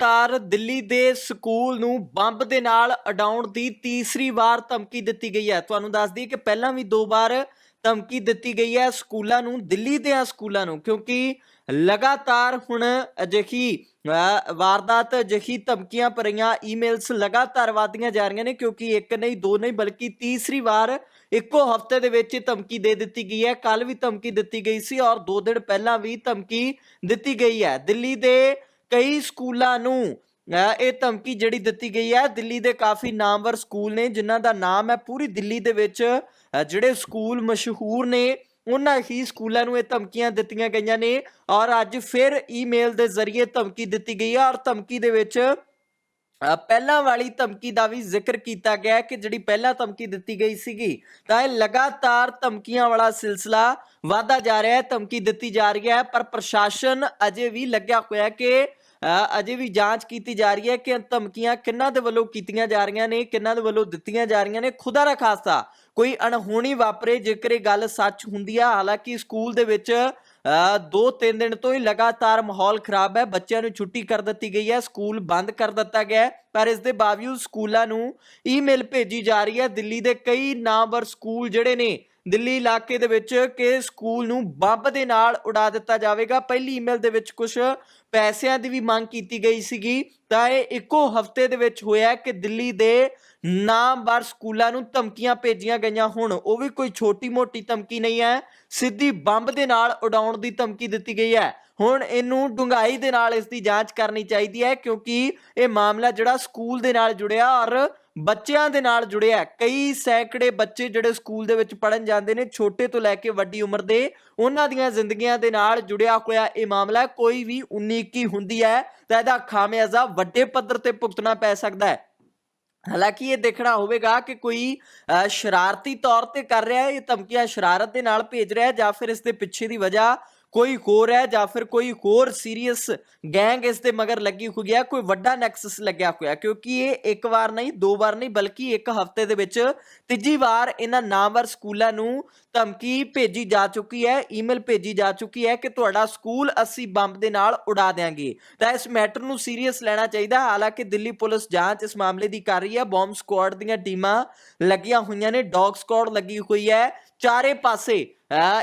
ਲਗਾਤਾਰ ਦਿੱਲੀ ਦੇ ਸਕੂਲ ਨੂੰ ਬੰਬ ਦੇ ਨਾਲ ਅਡਾਉਣ ਦੀ ਤੀਸਰੀ ਵਾਰ ਧਮਕੀ ਦਿੱਤੀ ਗਈ ਹੈ। ਤੁਹਾਨੂੰ ਦੱਸ ਦਈਏ ਕਿ ਪਹਿਲਾਂ ਵੀ ਦੋ ਵਾਰ ਧਮਕੀ ਦਿੱਤੀ ਗਈ ਹੈ ਸਕੂਲਾਂ ਨੂੰ, ਦਿੱਲੀ ਦੇ ਆ ਸਕੂਲਾਂ ਨੂੰ, ਕਿਉਂਕਿ ਲਗਾਤਾਰ ਹੁਣ ਅਜਿਹੀ ਵਾਰਦਾਤ, ਅਜਿਹੀ ਧਮਕੀਆਂ ਭਰੀਆਂ ਈਮੇਲਸ ਲਗਾਤਾਰ ਵਧਦੀਆਂ ਜਾ ਰਹੀਆਂ ਨੇ, ਕਿਉਂਕਿ ਇੱਕ ਨਹੀਂ, ਦੋ ਨਹੀਂ, ਬਲਕਿ ਤੀਸਰੀ ਵਾਰ ਇੱਕੋ ਹਫ਼ਤੇ ਦੇ ਵਿੱਚ ਧਮਕੀ ਦੇ ਦਿੱਤੀ ਗਈ ਹੈ। ਕੱਲ ਵੀ ਧਮਕੀ ਦਿੱਤੀ ਗਈ ਸੀ ਔਰ ਦੋ ਦਿਨ ਪਹਿਲਾਂ ਵੀ ਧਮਕੀ ਦਿੱਤੀ ਗਈ ਹੈ। ਦਿੱਲੀ ਦੇ ਕਈ ਸਕੂਲਾਂ ਨੂੰ ਇਹ ਧਮਕੀ ਜਿਹੜੀ ਦਿੱਤੀ ਗਈ ਹੈ, ਦਿੱਲੀ ਦੇ ਕਾਫੀ ਨਾਮਵਰ ਸਕੂਲ ਨੇ, ਜਿਨ੍ਹਾਂ ਦਾ ਨਾਮ ਹੈ ਪੂਰੀ ਦਿੱਲੀ ਦੇ ਵਿੱਚ ਜਿਹੜੇ ਸਕੂਲ ਮਸ਼ਹੂਰ ਨੇ, ਉਹਨਾਂ ਹੀ ਸਕੂਲਾਂ ਨੂੰ ਇਹ ਧਮਕੀਆਂ ਦਿੱਤੀਆਂ ਗਈਆਂ ਨੇ, ਔਰ ਅੱਜ ਫਿਰ ਈਮੇਲ ਦੇ ਜ਼ਰੀਏ ਧਮਕੀ ਦਿੱਤੀ ਗਈ ਹੈ, ਔਰ ਧਮਕੀ ਦੇ ਵਿੱਚ ਪਹਿਲਾਂ ਵਾਲੀ ਧਮਕੀ ਦਾ ਵੀ ਜ਼ਿਕਰ ਕੀਤਾ ਗਿਆ ਹੈ ਕਿ ਜਿਹੜੀ ਪਹਿਲਾਂ ਧਮਕੀ ਦਿੱਤੀ ਗਈ ਸੀਗੀ, ਤਾਂ ਇਹ ਲਗਾਤਾਰ ਧਮਕੀਆਂ ਵਾਲਾ ਸਿਲਸਿਲਾ ਵਾਧਾ ਜਾ ਰਿਹਾ ਹੈ, ਧਮਕੀ ਦਿੱਤੀ ਜਾ ਰਹੀ ਹੈ, ਪਰ ਪ੍ਰਸ਼ਾਸਨ ਅਜੇ ਵੀ ਲੱਗਿਆ ਹੋਇਆ ਹੈ ਕਿ ਅਜੇ ਵੀ ਜਾਂਚ ਕੀਤੀ ਜਾ ਰਹੀ ਹੈ ਕਿ ਧਮਕੀਆਂ ਕਿੰਨਾਂ ਦੇ ਵੱਲੋਂ ਕੀਤੀਆਂ ਜਾ ਰਹੀਆਂ ਨੇ ਕਿੰਨਾਂ ਦੇ ਵੱਲੋਂ ਦਿੱਤੀਆਂ ਜਾ ਰਹੀਆਂ ਨੇ। ਖੁਦਾ ਰਾ ਖਾਸਾ ਕੋਈ ਅਣਹੋਣੀ ਵਾਪਰੇ ਜੇਕਰ ਇਹ ਗੱਲ ਸੱਚ ਹੁੰਦੀ ਆ, ਹਾਲਾਂਕਿ ਸਕੂਲ ਦੇ ਵਿੱਚ ਦੋ ਤਿੰਨ ਦਿਨ ਤੋਂ ਹੀ ਲਗਾਤਾਰ ਮਾਹੌਲ ਖਰਾਬ ਹੈ। ਬੱਚਿਆਂ ਨੂੰ ਛੁੱਟੀ ਕਰ ਦਿੱਤੀ ਗਈ ਹੈ, ਸਕੂਲ ਬੰਦ ਕਰ ਦਿੱਤਾ ਗਿਆ ਹੈ। ਪਰ ਇਸ ਦੇ ਬਾਵਜੂਦ ਸਕੂਲਾਂ ਨੂੰ ਈਮੇਲ ਭੇਜੀ ਜਾ ਰਹੀ ਹੈ। ਦਿੱਲੀ ਦੇ ਕਈ ਨਾਮਵਰ ਸਕੂਲ ਜਿਹੜੇ ਨੇ ਦਿੱਲੀ ਇਲਾਕੇ ਦੇ ਵਿੱਚ ਕਿ ਸਕੂਲ ਨੂੰ ਬੰਬ ਦੇ ਨਾਲ ਉਡਾ ਦਿੱਤਾ ਜਾਵੇਗਾ। ਪਹਿਲੀ ਈਮੇਲ ਦੇ ਵਿੱਚ ਕੁਝ ਪੈਸਿਆਂ ਦੀ ਵੀ ਮੰਗ ਕੀਤੀ ਗਈ ਸੀਗੀ। ਤਾਂ ਇਹ ਇੱਕੋ ਹਫ਼ਤੇ ਦੇ ਵਿੱਚ ਹੋਇਆ ਕਿ ਦਿੱਲੀ ਦੇ ਨਾਮਵਰ ਸਕੂਲਾਂ ਨੂੰ ਧਮਕੀਆਂ ਭੇਜੀਆਂ ਗਈਆਂ ਹੁਣ। ਉਹ ਵੀ ਕੋਈ ਛੋਟੀ-ਮੋਟੀ ਧਮਕੀ ਨਹੀਂ ਹੈ। ਸਿੱਧੀ ਬੰਬ ਦੇ ਨਾਲ ਉਡਾਉਣ ਦੀ ਧਮਕੀ ਦਿੱਤੀ ਗਈ ਹੈ। ਹੁਣ ਇਹਨੂੰ ਡੂੰਘਾਈ ਦੇ ਨਾਲ ਇਸ ਦੀ ਜਾਂਚ ਕਰਨੀ ਚਾਹੀਦੀ ਹੈ ਕਿਉਂਕਿ ਇਹ ਮਾਮਲਾ ਜਿਹੜਾ ਸਕੂਲ ਦੇ ਨਾਲ ਜੁੜਿਆ ਔਰ ਬੱਚਿਆਂ ਦੇ ਨਾਲ ਜੁੜਿਆ ਕਈ ਸੈਂਕੜੇ ਬੱਚੇ ਜਿਹੜੇ ਸਕੂਲ ਦੇ ਵਿੱਚ ਪੜਨ ਜਾਂਦੇ ਨੇ ਛੋਟੇ ਤੋਂ ਲੈ ਕੇ ਵੱਡੀ ਉਮਰ ਦੇ ਉਹਨਾਂ ਦੀਆਂ ਜ਼ਿੰਦਗੀਆਂ ਦੇ ਨਾਲ ਜੁੜਿਆ ਹੋਇਆ ਇਹ ਮਾਮਲਾ ਕੋਈ ਵੀ 19 21 ਹੁੰਦੀ ਹੈ ਤਾਂ ਇਹਦਾ ਖਾਮਿਆਜ਼ਾ ਵੱਡੇ ਪੱਧਰ ਤੇ ਭੁਗਤਣਾ ਪੈ ਸਕਦਾ ਹੈ। ਹਾਲਾਂਕਿ ਇਹ ਦੇਖਣਾ ਹੋਵੇਗਾ ਕਿ ਕੋਈ ਅ, ਸ਼ਰਾਰਤੀ ਤੌਰ ਤੇ ਕਰ ਰਿਹਾ ਹੈ ਇਹ ਧਮਕੀਆਂ ਸ਼ਰਾਰਤ ਦੇ ਨਾਲ ਭੇਜ ਰਿਹਾ ਹੈ ਜਾਂ ਫਿਰ ਇਸ ਦੇ ਪਿੱਛੇ ਦੀ ਵਜ੍ਹਾ ਕੋਈ ਹੋਰ ਹੈ ਜਾਂ ਫਿਰ ਕੋਈ ਹੋਰ ਸੀਰੀਅਸ ਗੈਂਗ ਇਸ ਦੇ ਮਗਰ ਲੱਗੀ ਹੋਈ ਹੈ, ਕੋਈ ਵੱਡਾ ਨੈਕਸਸ ਲੱਗਿਆ ਹੋਇਆ, ਕਿਉਂਕਿ ਇਹ ਇੱਕ ਵਾਰ ਨਹੀਂ, ਦੋ ਵਾਰ ਨਹੀਂ, ਬਲਕਿ ਇੱਕ ਹਫ਼ਤੇ ਦੇ ਵਿੱਚ ਤੀਜੀ ਵਾਰ ਇਹਨਾਂ ਨਾਮਵਰ ਸਕੂਲਾਂ ਨੂੰ ਧਮਕੀ ਭੇਜੀ ਜਾ ਚੁੱਕੀ ਹੈ ਈਮੇਲ ਭੇਜੀ ਜਾ ਚੁੱਕੀ ਹੈ ਕਿ ਤੁਹਾਡਾ ਸਕੂਲ ਅਸੀਂ ਬੰਬ ਦੇ ਨਾਲ ਉਡਾ ਦੇਾਂਗੇ ਤਾਂ ਇਸ ਮੈਟਰ ਨੂੰ ਸੀਰੀਅਸ ਲੈਣਾ ਚਾਹੀਦਾ, ਹਾਲਾਂਕਿ ਦਿੱਲੀ ਪੁਲਿਸ ਜਾਂਚ ਇਸ ਮਾਮਲੇ ਦੀ ਕਰ ਰਹੀ ਹੈ ਬੰਬ ਸਕੁਆਡ ਦੀਆਂ ਟੀਮਾਂ ਲੱਗੀਆਂ ਹੋਈਆਂ ਨੇ ਡੌਗ ਸਕੁਆਡ ਲੱਗੀ ਹੋਈ ਹੈ, ਚਾਰੇ ਪਾਸੇ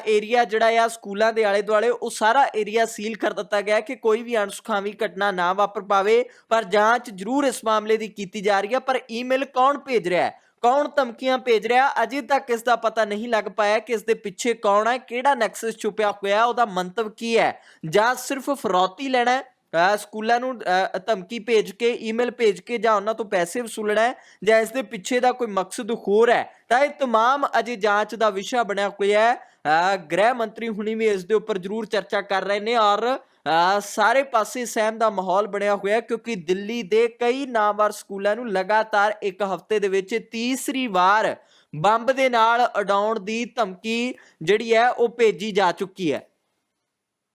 ਏਰੀਆ ਜਿਹੜਾ ਆ ਸਕੂਲਾਂ ਦੇ ਆਲੇ ਦੁਆਲੇ ਉਹ ਸਾਰਾ ਏਰੀਆ ਸੀਲ ਕਰ ਦਿੱਤਾ ਗਿਆ ਕਿ ਕੋਈ ਵੀ ਅਣਸੁਖਾਵੀ ਘਟਨਾ ਨਾ ਵਾਪਰ ਪਾਵੇ, ਪਰ ਜਾਂਚ ਜ਼ਰੂਰ ਇਸ ਮਾਮਲੇ ਦੀ ਕੀਤੀ ਜਾ ਰਹੀ ਹੈ। ਪਰ ਈਮੇਲ ਕੌਣ ਭੇਜ ਰਿਹਾ ਹੈ? ਕੌਣ ਧਮਕੀਆਂ ਭੇਜ ਰਿਹਾ ਅਜੇ ਤੱਕ ਇਸ ਦਾ ਪਤਾ ਨਹੀਂ ਲੱਗ ਪਾਇਆ ਕਿ ਇਸ ਦੇ ਪਿੱਛੇ ਕੌਣ ਹੈ, ਕਿਹੜਾ ਨੈਕਸਸ ਛੁਪਿਆ ਹੋਇਆ, ਉਹਦਾ ਮੰਤਵ ਕੀ ਹੈ? ਜਾਂ ਸਿਰਫ ਫਰੌਤੀ ਲੈਣਾ ਸਕੂਲਾਂ ਨੂੰ ਅਹ ਧਮਕੀ ਭੇਜ ਕੇ ਈਮੇਲ ਭੇਜ ਕੇ ਜਾਂ ਉਹਨਾਂ ਤੋਂ ਪੈਸੇ ਵਸੂਲਣਾ ਹੈ ਜਾਂ ਇਸ ਦੇ ਪਿੱਛੇ ਦਾ ਕੋਈ ਮਕਸਦ ਹੋਰ ਹੈ ਤਾਂ ਇਹ तमाम ਅਜੇ ਜਾਂਚ ਦਾ ਵਿਸ਼ਾ ਬਣਿਆ ਹੋਇਆ ਹੈ ਅਹ ਗ੍ਰਹਿ ਮੰਤਰੀ ਹੁਣੀ ਵੀ ਇਸ ਦੇ ਉੱਪਰ ਜ਼ਰੂਰ ਚਰਚਾ ਕਰ ਰਹੇ ਨੇ ਔਰ ਅਹ ਸਾਰੇ ਪਾਸੇ ਸਹਿਮ ਦਾ ਮਾਹੌਲ ਬਣਿਆ ਹੋਇਆ ਹੈ ਕਿਉਂਕਿ ਦਿੱਲੀ ਦੇ ਕਈ ਨਾਮਵਰ ਸਕੂਲਾਂ ਨੂੰ ਲਗਾਤਾਰ ਇੱਕ ਹਫ਼ਤੇ ਦੇ ਵਿੱਚ ਤੀਸਰੀ ਵਾਰ ਬੰਬ ਦੇ ਨਾਲ ਉਡਾਉਣ ਦੀ ਧਮਕੀ ਜਿਹੜੀ ਹੈ ਉਹ ਭੇਜੀ ਜਾ ਚੁੱਕੀ ਹੈ